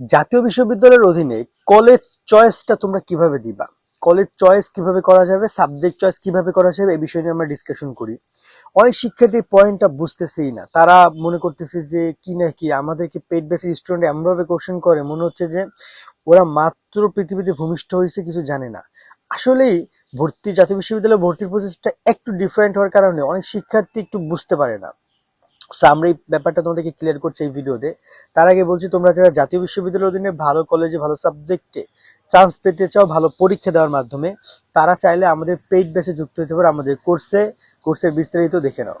জাতীয় বিশ্ববিদ্যালয়ের অধীনে কলেজ চয়েসটা তোমরা কীভাবে দিবা? কলেজ চয়েস কীভাবে করা যাবে? সাবজেক্ট চয়েস কীভাবে করা যাবে? এই বিষয় নিয়ে আমরা ডিসকাশন করি। অনেক শিক্ষার্থী পয়েন্টটা বুঝতেছেই না। তারা মনে করতেছে যে, কি না কি? আমাদেরকে পেট বেসিক স্টুডেন্ট এমনভাবে কোশ্চেন করে, মনে হচ্ছে যে, ওরা মাত্র পৃথিবীতে ভূমিষ্ঠ হয়েছে, কিছু জানে না। আসলেই ভর্তি, জাতীয় বিশ্ববিদ্যালয়ে ভর্তির প্রসেসটা একটু ডিফারেন্ট হওয়ার কারণে অনেক শিক্ষার্থী একটু বুঝতে পারে না। সো আমরা এই ব্যাপারটা তোমাদেরকে ক্লিয়ার করছি এই ভিডিওতে। তার আগে বলছি, তোমরা যারা জাতীয় বিশ্ববিদ্যালয়ের অধীনে ভালো কলেজে ভালো সাবজেক্টে চান্স পেতে চাও, ভালো পরীক্ষা দেওয়ার মাধ্যমে, তারা চাইলে আমাদের পেইড বেসে যুক্ত হতে পারে আমাদের কোর্সে কোর্সের বিস্তারিত দেখে নাও।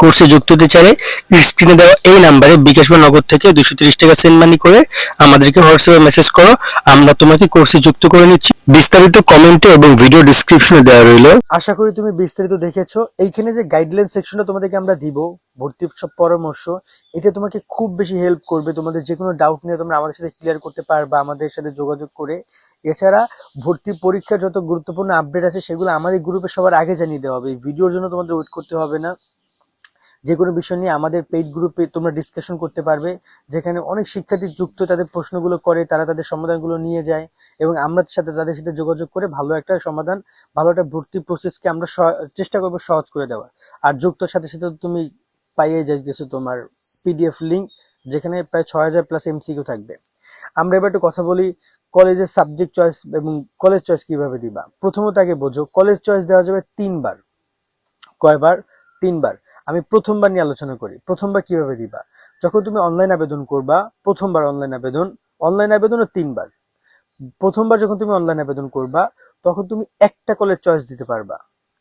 কোর্সে যুক্ত হতে চাইলে স্ক্রিনে দেওয়া এই নাম্বারে বিকাশ বা থেকে দুশো তিরিশ টাকা সেন্ড মানি করে আমাদেরকে হোয়াটসঅ্যাপে মেসেজ করো। আমরা তোমাকে কোর্সে যুক্ত করে নিচ্ছি। বিস্তারিত কমেন্টে এবং ভিডিও ডিসক্রিপশনে দেওয়া রইল। আশা করি তুমি বিস্তারিত দেখেছ। এইখানে যে গাইডলাইন সেকশনটা তোমাদেরকে আমরা দিব ভর্তির সব পরামর্শ, এটা তোমাকে খুব বেশি হেল্প করবে। তোমাদের যে কোনো ডাউট নিয়ে তোমরা আমাদের সাথে ক্লিয়ার করতে পারবা, আমাদের সাথে যোগাযোগ করে। এছাড়া ভর্তি পরীক্ষার যত গুরুত্বপূর্ণ আপডেট আছে, সেগুলো আমাদের গ্রুপে সবার আগে জানিয়ে দেওয়া হবে। ভিডিওর জন্য তোমাদের ওয়েট করতে হবে না। যে কোনো বিষয় নিয়ে আমাদের পেইড গ্রুপে তোমরা ডিসকাশন করতে পারবে, যেখানে অনেক শিক্ষার্থী যুক্ত তাদের প্রশ্নগুলো করে, তারা তাদের সমাধানগুলো নিয়ে যায় এবং আমরা সাথে তাদের সাথে যোগাযোগ করে ভালো একটা সমাধান, ভালো একটা ভর্তি প্রসেসকে আমরা চেষ্টা করব সহজ করে দেওয়ার। আর যুক্তর সাথে সাথে তুমি পাইয়ে যাইতেছো তোমার পিডিএফ লিঙ্ক যেখানে প্রায় ছয় হাজার প্লাস এমসিকিউ থাকবে। আমরা এবার একটু কথা বলি কলেজের সাবজেক্ট চয়েস এবং কলেজ চয়েস কীভাবে দিবা? প্রথমত আগে বোঝো কলেজ চয়েস দেওয়া যাবে তিনবার। কয়বার? তিনবার। আমি প্রথমবার নিয়ে আলোচনা করি। প্রথমবার কীভাবে দিবা? যখন তুমি অনলাইন আবেদন করবা, প্রথমবার অনলাইন আবেদন অনলাইন আবেদনও তিনবার। প্রথমবার যখন তুমি অনলাইন আবেদন করবা, তখন তুমি একটা কলেজ চয়েস দিতে পারবা।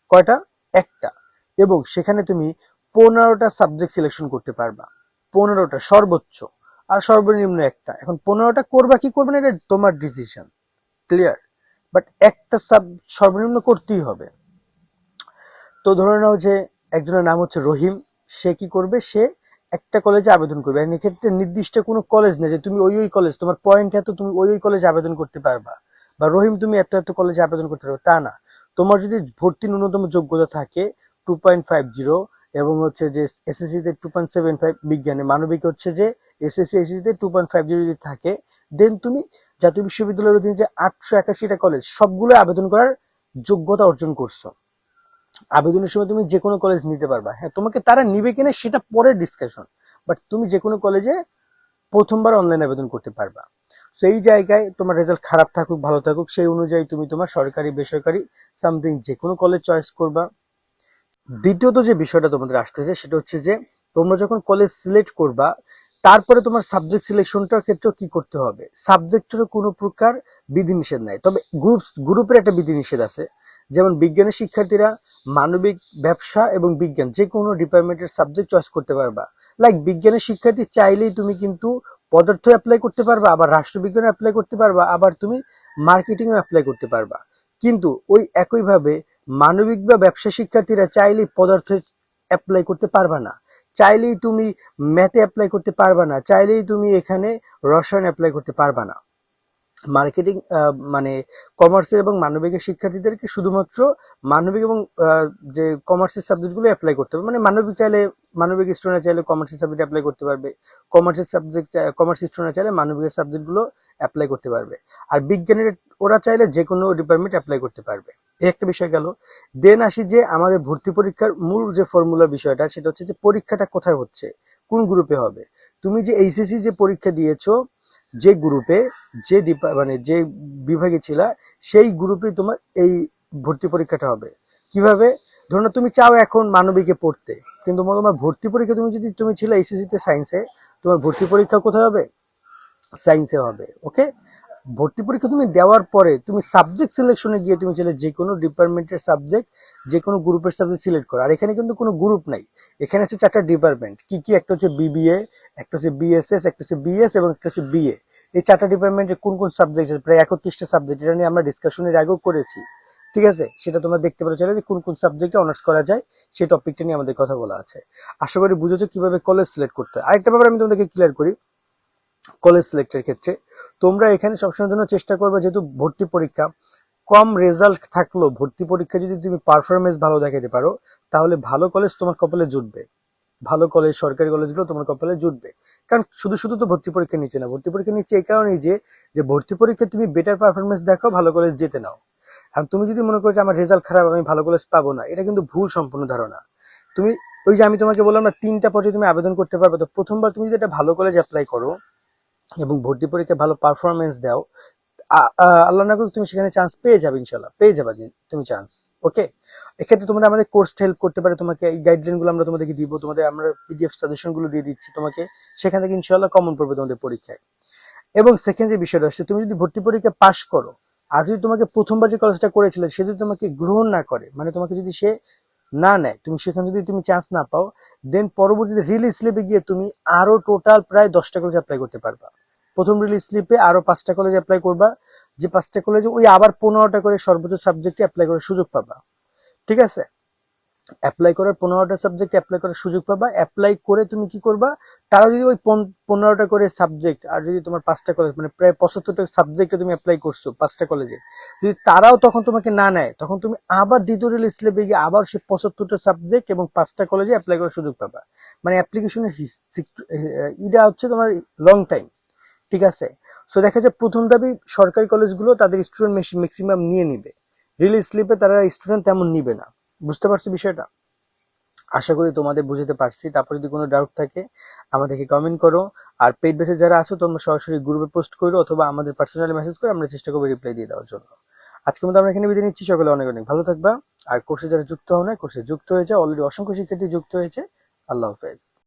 কয়টা? একটা। এবং সেখানে তুমি পনেরোটা সাবজেক্ট সিলেকশন করতে পারবা। পনেরোটা সর্বোচ্চ। আর সর্বনিম্ন একটা। এখন পনেরোটা করবা কি করবে না, এটা তোমার ডিসিশন ক্লিয়ার বাট একটা সাব সর্বনিম্ন করতেই হবে। তো ধরে নাও যে একজনের নাম হচ্ছে রহিম। সে কি করবে? সে একটা কলেজে আবেদন করবে। আর এক্ষেত্রে নির্দিষ্ট কোনো কলেজ নেই যে তুমি ওই ওই কলেজ তোমার পয়েন্ট এত তুমি ওই ওই কলেজে আবেদন করতে পারবা। বা রহিম, তুমি এত এত কলেজে আবেদন করতে পারবে। তা না। তোমার যদি ভর্তি ন্যূনতম যোগ্যতা থাকে টু পয়েন্ট ফাইভ জিরো এবং হচ্ছে যে এসএসসি তে টু পয়েন্ট সেভেন ফাইভ বিজ্ঞানে, মানবিক হচ্ছে যে এসএসসি এসএসসি তে টু পয়েন্ট ফাইভ জিরো যদি থাকে দেন তুমি জাতীয় বিশ্ববিদ্যালয়ের অধীনে যে আটশো একাশিটা কলেজ সবগুলো আবেদন করার যোগ্যতা অর্জন করছ। আবেদনের সময় তুমি যে কোনো কলেজ নিতে পারবা। হ্যাঁ তোমাকে তারা নিবে কিনা সেটা পরে ডিসকাশন বাট তুমি যে কোনো কলেজে প্রথমবার অনলাইন আবেদন করতে পারবা। সেই জায়গায় তোমার রেজাল্ট খারাপ থাকুক, ভালো থাকুক, সেই অনুযায়ী তুমি তোমার সরকারি, বেসরকারি সামথিং যে কোনো কলেজ চয়েস করবা। দ্বিতীয়ত যে বিষয়টা তোমাদের আসতেছে সেটা হচ্ছে যে, তোমরা যখন কলেজ সিলেক্ট করবা, তারপরে তোমার সাবজেক্ট সিলেকশনটার ক্ষেত্রেও কি করতে হবে? সাবজেক্টেরও কোনো প্রকার বিধিনিষেধ নাই। তবে গ্রুপ গ্রুপের একটা বিধিনিষেধ আছে। যেমন বিজ্ঞানের শিক্ষার্থীরা মানবিক ব্যবসা এবং বিজ্ঞান যে কোনো ডিপার্টমেন্টের সাবজেক্ট চয়েস করতে পারবা। লাইক বিজ্ঞানের শিক্ষার্থী চাইলেই তুমি কিন্তু পদার্থ অ্যাপ্লাই করতে পারবা, আবার রাষ্ট্রবিজ্ঞান অ্যাপ্লাই করতে পারবা, আবার তুমি মার্কেটিংও অ্যাপ্লাই করতে পারবা। কিন্তু ওই একইভাবে মানবিক বা ব্যবসা শিক্ষার্থীরা চাইলেই পদার্থ অ্যাপ্লাই করতে পারবা না। চাইলেই তুমি ম্যাথে অ্যাপ্লাই করতে পারবা না, চাইলেই তুমি এখানে রসায়ন অ্যাপ্লাই করতে পারবা না। মার্কেটিং মানে কমার্সের এবং মানবিকের শিক্ষার্থীদেরকে শুধুমাত্র মানবিক এবং যে কমার্সের সাবজেক্টগুলো অ্যাপ্লাই করতে হবে। মানে মানবিক চাইলে, মানবিক স্টুডেন্ট চাইলে কমার্সের সাবজেক্ট অ্যাপ্লাই করতে পারবে। কমার্সের সাবজেক্ট কমার্স স্টুডেন্ট চাইলে মানবিকের সাবজেক্টগুলো অ্যাপ্লাই করতে পারবে। আর বিজ্ঞানের, ওরা চাইলে যে কোনো ডিপার্টমেন্ট অ্যাপ্লাই করতে পারবে। এই একটা বিষয় গেল। দেন আসি যে আমাদের ভর্তি পরীক্ষার মূল যে ফর্মুলার বিষয়টা, সেটা হচ্ছে যে পরীক্ষাটা কোথায় হচ্ছে? কোন গ্রুপে হবে? তুমি যে এইচএসসি যে পরীক্ষা দিয়েছ যে গ্রুপে যে মানে যে বিভাগে ছিল, সেই গ্রুপে তোমার এই ভর্তি পরীক্ষাটা হবে। কীভাবে? ধরো তুমি চাও এখন মানবিকে পড়তে, কিন্তু তোমার ভর্তি পরীক্ষা তুমি যদি, তুমি ছিল এসএসসিতে সায়েন্সে তোমার ভর্তি পরীক্ষা কোথায় হবে? সায়েন্সে হবে ওকে ভর্তি পরীক্ষা তুমি দেওয়ার পরে তুমি সাবজেক্ট সিলেকশনে গিয়ে তুমি চাইলে যে কোনো ডিপার্টমেন্টের সাবজেক্ট যে কোনো গ্রুপের সাবজেক্ট সিলেক্ট করো। আর এখানে কিন্তু কোনো গ্রুপ নাই। এখানে হচ্ছে চারটা ডিপার্টমেন্ট কি কি? একটা হচ্ছে বিবিএ একটা হচ্ছে বিএসএস একটা হচ্ছে বিএস এবং একটা হচ্ছে বিএ এই চারটা ডিপার্টমেন্টে কোন কোন সাবজেক্ট প্রায় একত্রিশটা সাবজেক্ট এটা নিয়ে আমরা ডিসকাশনের আগেও করেছি। ঠিক আছে? সেটা তোমরা দেখতে পারো। চাইলে যে কোন কোন সাবজেক্টে অনার্স করা যায়, সেই টপিকটা নিয়ে আমাদের কথা বলা আছে। আশা করি বুঝেছ কীভাবে কলেজ সিলেক্ট করতে হয়। আরেকটা ব্যাপার আমি তোমাদেরকে ক্লিয়ার করি। কলেজ সিলেক্টের ক্ষেত্রে। তোমরা এখানে সবসময় জন্য চেষ্টা করবে যেহেতু ভর্তি পরীক্ষা। কম রেজাল্ট থাকলেও ভর্তি পরীক্ষা যদি তুমি পারফরমেন্স ভালো দেখাতে পারো, তাহলে ভালো কলেজ তোমার কপালে জুটবে। ভালো কলেজ সরকারি কলেজগুলো তোমার কপালে জুটবে। কারণ শুধু শুধু তো ভর্তি পরীক্ষা নিচ্ছে না। ভর্তি পরীক্ষা নিচ্ছে এই কারণেই যে যে ভর্তি পরীক্ষা তুমি বেটার পারফরমেন্স দেখো ভালো কলেজ যেতে নাও। আর তুমি যদি মনে করো যে আমার রেজাল্ট খারাপ, আমি ভালো কলেজ পাবো না, এটা কিন্তু ভুল সম্পূর্ণ ধারণা। তুমি ওই যে আমি তোমাকে বললাম না, তিনটা পর্যায়ে তুমি আবেদন করতে পারবে। তো প্রথমবার তুমি যদি একটা ভালো কলেজ অ্যাপ্লাই করো এবং ভর্তি পরীক্ষায় ভালো পারফরমেন্স দাও। আল্লাহ না করুক তুমি সেখানে চান্স পেয়ে যাবে ইনশাল্লাহ পেয়ে যাবে তুমি চান্স ওকে এক্ষেত্রে তোমরা আমাদের কোর্স হেল্প করতে পারে, তোমাকে এই গাইডলাইনগুলো আমরা তোমাদেরকে দিব, তোমাদের আমরা পিডিএফ সাজেশনগুলো দিয়ে দিচ্ছি তোমাকে, সেখান থেকে ইনশাল্লাহ কমন পড়বে তোমাদের পরীক্ষায়। এবং সেকেন্ড যে বিষয়টা হচ্ছে, তুমি যদি ভর্তি পরীক্ষা পাশ করো, আর যদি তোমাকে প্রথমবার যে কলেজটা করেছিলে, সে যদি তোমাকে গ্রহণ না করে মানে তোমাকে যদি সে না নেয়। তুমি সেখানে যদি তুমি চান্স না পাও দেন পরবর্তীতে রিলিজ স্লিপে গিয়ে তুমি আরও টোটাল প্রায় দশটা কলেজ অ্যাপ্লাই করতে পারবা। প্রথম রিলিজ স্লিপে আরও পাঁচটা কলেজ অ্যাপ্লাই করবা, যে পাঁচটা কলেজে ওই আবার পনেরোটা করে সর্বোচ্চ সাবজেক্টে অ্যাপ্লাই করার সুযোগ পাবা। ঠিক আছে? অ্যাপ্লাই করার পনেরোটা সাবজেক্ট অ্যাপ্লাই করার সুযোগ পাবা। অ্যাপ্লাই করে তুমি কি করবা? তারা যদি ওই পনেরোটা করে সাবজেক্ট আর যদি তোমার পাঁচটা কলেজ মানে প্রায় পঁচাত্তরটা সাবজেক্টে তুমি অ্যাপ্লাই করছ পাঁচটা কলেজে যদি তারাও তখন তোমাকে না নেয়, তখন তুমি আবার দ্বিতীয় রিলিজ স্লিপে গিয়ে আবার সেই পঁচাত্তরটা সাবজেক্ট এবং পাঁচটা কলেজে অ্যাপ্লাই করার সুযোগ পাবা। মানে অ্যাপ্লিকেশনের ইটা হচ্ছে তোমার লং টাইম ঠিক আছে? সো দেখা যায় প্রথম দাবি, সরকারি কলেজগুলো তাদের স্টুডেন্ট ম্যাক্সিমাম নিয়ে নিবে। রিলিজ স্লিপে তারা স্টুডেন্ট তেমন নিবে না। বুঝতে পারছ বিষয়টা? আশা করি তোমাদের বুঝতে পারছি। তারপর যদি কোনো ডাউট থাকে, আমাদেরকে কমেন্ট করো। আর পেড বেসে যারা আছো, তোমরা সরাসরি গ্রুপে পোস্ট করো অথবা আমাদের পার্সোনালি মেসেজ করে আমরা চেষ্টা করব রিপ্লাই দিয়ে দেওয়ার জন্য। আজকে মতো আমরা এখানে বিদায় নিচ্ছি। সকলে অনেক অনেক ভালো থাকবা। আর কোর্সে যারা যুক্ত হও না কোর্সে যুক্ত হয়েছে অলরেডি অসংখ্য শিক্ষার্থী যুক্ত হয়েছে। আল্লাহ হাফেজ।